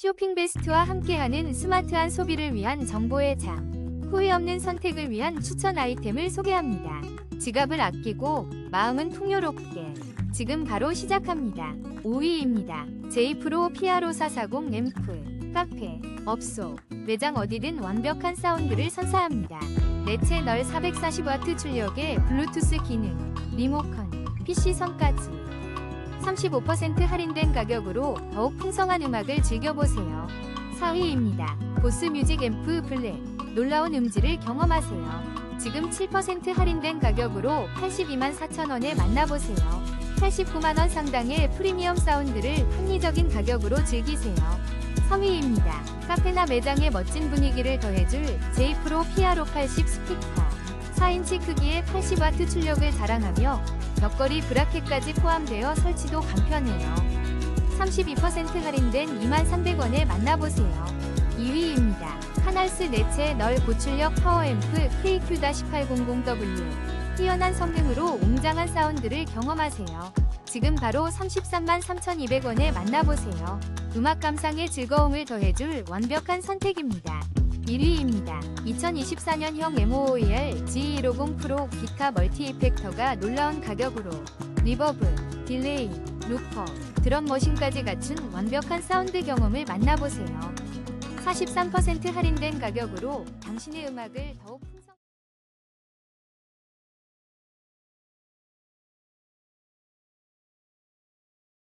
쇼핑 베스트와 함께하는 스마트한 소비를 위한 정보의 장. 후회 없는 선택을 위한 추천 아이템을 소개합니다. 지갑을 아끼고 마음은 풍요롭게. 지금 바로 시작합니다. 5위입니다. 제이프로 PR5440 앰프. 카페, 업소, 매장 어디든 완벽한 사운드를 선사합니다. 내 채널 440W 출력의 블루투스 기능, 리모컨, PC선까지 35% 할인된 가격으로 더욱 풍성한 음악을 즐겨보세요. 4위입니다. 보스 뮤직 앰프 블랙. 놀라운 음질을 경험하세요. 지금 7% 할인된 가격으로 82만 4천원에 만나보세요. 89만원 상당의 프리미엄 사운드를 합리적인 가격으로 즐기세요. 3위입니다. 카페나 매장의 멋진 분위기를 더해줄 제이프로 PR580 스피커. 4인치 크기의 80W 출력을 자랑하며 벽걸이 브라켓까지 포함되어 설치도 간편해요. 32% 할인된 23,300원에 만나보세요. 2위입니다. 카날스 네체 널 고출력 파워앰프 KQ-800W. 뛰어난 성능으로 웅장한 사운드를 경험하세요. 지금 바로 33만 3,200원에 만나보세요. 음악 감상의 즐거움을 더해줄 완벽한 선택입니다. 1위입니다. 2024년형 MOOER G250 프로 기타 멀티 이펙터가 놀라운 가격으로 리버브, 딜레이, 루퍼, 드럼 머신까지 갖춘 완벽한 사운드 경험을 만나보세요. 43% 할인된 가격으로 당신의 음악을 더욱